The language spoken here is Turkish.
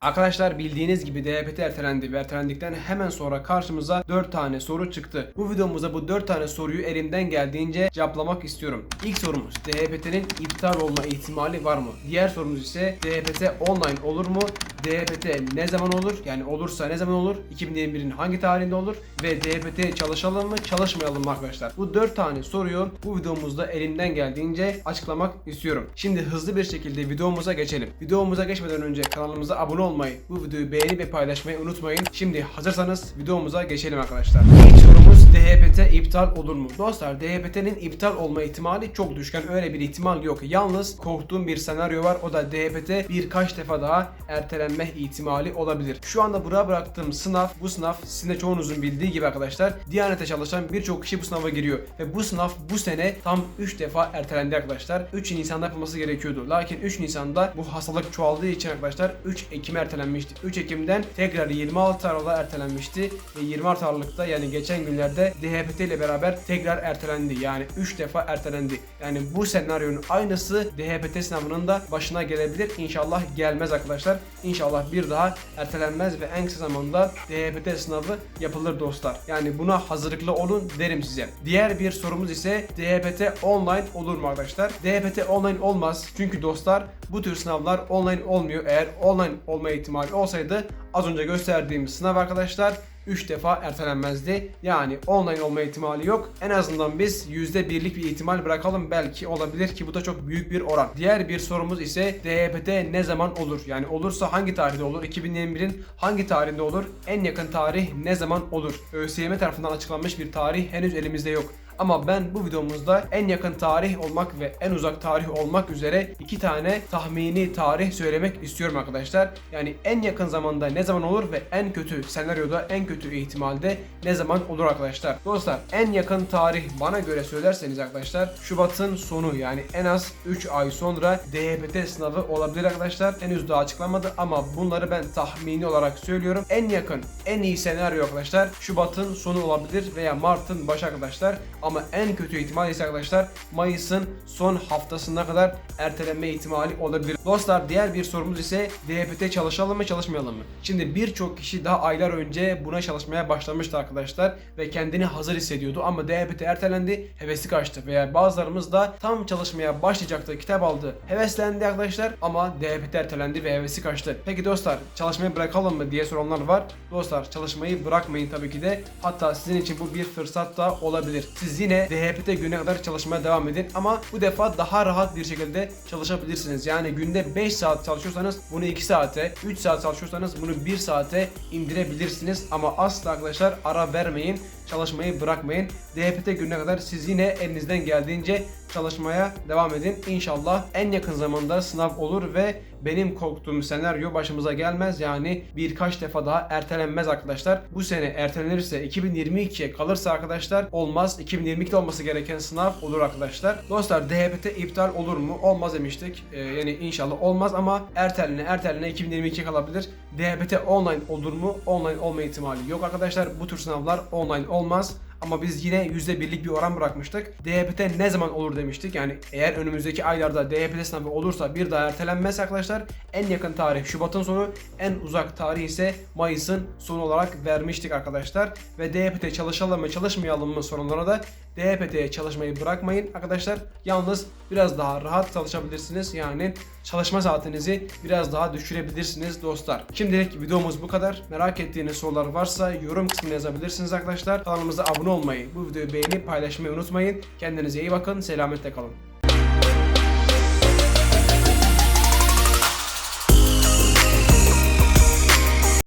Arkadaşlar bildiğiniz gibi DHPT ertelendi ve ertelendikten hemen sonra karşımıza 4 tane soru çıktı. Bu videomuzda bu 4 tane soruyu elimden geldiğince cevaplamak istiyorum. İlk sorumuz DHPT'nin iptal olma ihtimali var mı? Diğer sorumuz ise DHPT online olur mu? DHPT ne zaman olur? Yani olursa ne zaman olur? 2021'in hangi tarihinde olur? Ve DHPT çalışalım mı çalışmayalım mı arkadaşlar? Bu 4 tane soruyu bu videomuzda elimden geldiğince açıklamak istiyorum. Şimdi hızlı bir şekilde videomuza geçelim. Videomuza geçmeden önce kanalımıza abone olmayı, bu videoyu beğeni ve paylaşmayı unutmayın. Şimdi hazırsanız videomuza geçelim arkadaşlar. İlk sorumuz DHPT iptal olur mu? Dostlar DHPT'nin iptal olma ihtimali çok düşken. Öyle bir ihtimal yok. Yalnız korktuğum bir senaryo var. O da DHPT birkaç defa daha ertelenme ihtimali olabilir. Şu anda buraya bıraktığım sınav, bu sınav sizin de çoğunuzun bildiği gibi arkadaşlar Diyanet'e çalışan birçok kişi bu sınava giriyor. Ve bu sınav bu sene tam 3 defa ertelendi arkadaşlar. 3 Nisan'da yapılması gerekiyordu. Lakin 3 Nisan'da bu hastalık çoğaldığı için arkadaşlar 3 Ekim'e ertelenmişti. 3 Ekim'den tekrar 26 Aralık'a ertelenmişti. Ve 26 Aralık'ta yani geçen günlerde DHPT ile beraber tekrar ertelendi. Yani 3 defa ertelendi. Yani bu senaryonun aynısı DHPT sınavının da başına gelebilir. İnşallah gelmez arkadaşlar. İnşallah bir daha ertelenmez ve en kısa zamanda DHPT sınavı yapılır dostlar. Yani buna hazırlıklı olun derim size. Diğer bir sorumuz ise DHPT online olur mu arkadaşlar? DHPT online olmaz. Çünkü dostlar bu tür sınavlar online olmuyor. Eğer online olma ihtimali olsaydı az önce gösterdiğim sınav arkadaşlar 3 defa ertelenmezdi. Yani online olma ihtimali yok. En azından biz %1'lik bir ihtimal bırakalım. Belki olabilir ki bu da çok büyük bir oran. Diğer bir sorumuz ise DHPT ne zaman olur? Yani olursa hangi tarihte olur? 2021'in hangi tarihinde olur? En yakın tarih ne zaman olur? ÖSYM tarafından açıklanmış bir tarih henüz elimizde yok. Ama ben bu videomuzda en yakın tarih olmak ve en uzak tarih olmak üzere iki tane tahmini tarih söylemek istiyorum arkadaşlar. Yani en yakın zamanda ne zaman olur ve en kötü senaryoda en kötü ihtimalde ne zaman olur arkadaşlar. Dostlar en yakın tarih bana göre söylerseniz arkadaşlar Şubat'ın sonu yani en az 3 ay sonra DHPT sınavı olabilir arkadaşlar. Henüz daha açıklanmadı ama bunları ben tahmini olarak söylüyorum. En yakın en iyi senaryo arkadaşlar Şubat'ın sonu olabilir veya Mart'ın başı arkadaşlar. Ama en kötü ihtimal ise arkadaşlar Mayıs'ın son haftasına kadar ertelenme ihtimali olabilir. Dostlar diğer bir sorumuz ise DHPT çalışalım mı çalışmayalım mı? Şimdi birçok kişi daha aylar önce buna çalışmaya başlamıştı arkadaşlar ve kendini hazır hissediyordu ama DHPT ertelendi, hevesi kaçtı veya bazılarımız da tam çalışmaya başlayacaktı, kitap aldı, heveslendi arkadaşlar ama DHPT ertelendi ve hevesi kaçtı. Peki dostlar çalışmayı bırakalım mı diye soranlar var. Dostlar çalışmayı bırakmayın tabii ki de. Hatta sizin için bu bir fırsat da olabilir. Siz yine DHPT güne kadar çalışmaya devam edin ama bu defa daha rahat bir şekilde çalışabilirsiniz. Yani günde 5 saat çalışıyorsanız bunu 2 saate, 3 saat çalışıyorsanız bunu 1 saate indirebilirsiniz ama asla arkadaşlar ara vermeyin çalışmayı bırakmayın. DHPT gününe kadar siz yine elinizden geldiğince çalışmaya devam edin. İnşallah en yakın zamanda sınav olur ve benim korktuğum senaryo başımıza gelmez. Yani birkaç defa daha ertelenmez arkadaşlar. Bu sene ertelenirse 2022'ye kalırsa arkadaşlar olmaz. 2022'de olması gereken sınav olur arkadaşlar. Dostlar DHPT iptal olur mu? Olmaz demiştik. Ee, yani inşallah olmaz ama ertelene ertelene 2022'ye kalabilir. DHPT online olur mu? Online olma ihtimali yok arkadaşlar. Bu tür sınavlar online olmaz. Ama biz yine %1'lik bir oran bırakmıştık. DHPT ne zaman olur demiştik. Yani eğer önümüzdeki aylarda DHPT sınavı olursa bir daha ertelenmez arkadaşlar. En yakın tarih Şubat'ın sonu, en uzak tarih ise Mayıs'ın sonu olarak vermiştik arkadaşlar. Ve DHPT çalışalım mı çalışmayalım mı sorunlara da DHPT'ye çalışmayı bırakmayın arkadaşlar. Yalnız biraz daha rahat çalışabilirsiniz. Yani çalışma saatinizi biraz daha düşürebilirsiniz dostlar. Şimdilik videomuz bu kadar. Merak ettiğiniz sorular varsa yorum kısmına yazabilirsiniz arkadaşlar. Kanalımıza abone olmayı, bu videoyu beğenip paylaşmayı unutmayın. Kendinize iyi bakın. Selametle kalın.